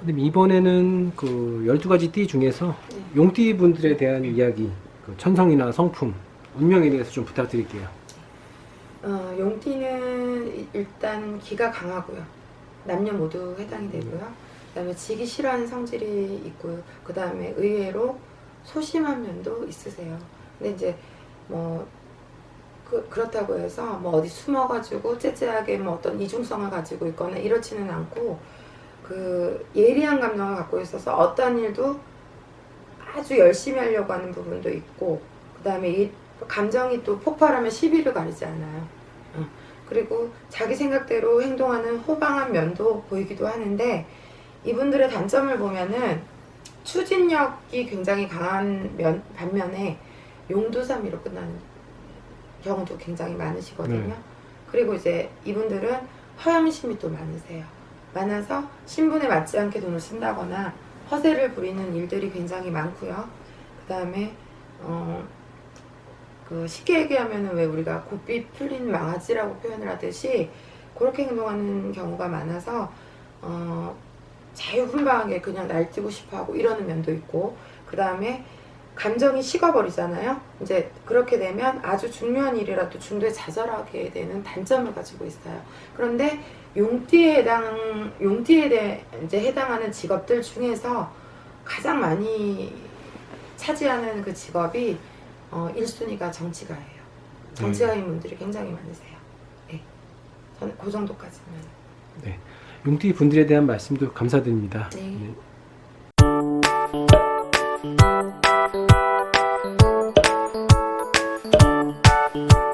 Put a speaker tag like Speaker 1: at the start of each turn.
Speaker 1: 선생님 이번에는 그 12가지 띠 중에서
Speaker 2: 네.
Speaker 1: 용띠 분들에 대한 이야기, 그 천성이나 성품, 운명에 대해서 좀 부탁드릴게요.
Speaker 2: 어, 용띠는 이- 일단 기가 강하고요. 남녀 모두 해당이 되고요. 그다음에 지기 싫어하는 성질이 있고요. 그다음에 의외로 소심한 면도 있으세요. 근데 이제 뭐 그, 그렇다고 해서 뭐 어디 숨어가지고 째째하게 뭐 어떤 이중성을 가지고 있거나 이렇지는 않고 그 예리한 감정을 갖고 있어서 어떤 일도 아주 열심히 하려고 하는 부분도 있고 그 다음에 이 감정이 또 폭발하면 시비를 가리지 않아요. 어. 그리고 자기 생각대로 행동하는 호방한 면도 보이기도 하는데 이분들의 단점을 보면은 추진력이 굉장히 강한 면, 반면에 용두사미로 끝나는 경우도 굉장히 많으시거든요.
Speaker 1: 네.
Speaker 2: 그리고 이제 이분들은 허영심이 또 많으세요. 많아서 신분에 맞지 않게 돈을 쓴다거나 허세를 부리는 일들이 굉장히 많고요. 그 다음에 어, 그 쉽게 얘기하면은 왜 우리가 고삐 풀린 망아지라고 표현을 하듯이 그렇게 행동하는 경우가 많아서 어, 자유분방하게 그냥 날뛰고 싶어하고 이러는 면도 있고 그 다음에 감정이 식어버리잖아요. 이제 그렇게 되면 아주 중요한 일이라도 중도에 좌절하게 되는 단점을 가지고 있어요. 그런데 용띠에 해당 용띠에 대 이제 해당하는 직업들 중에서 가장 많이 차지하는 그 직업이 어, 1순위가 정치가예요. 정치가인 분들이 굉장히 많으세요. 네. 저는 그 정도까지는.
Speaker 1: 용띠 분들에 대한 말씀도 감사드립니다.
Speaker 2: 네.
Speaker 1: 네. Bye.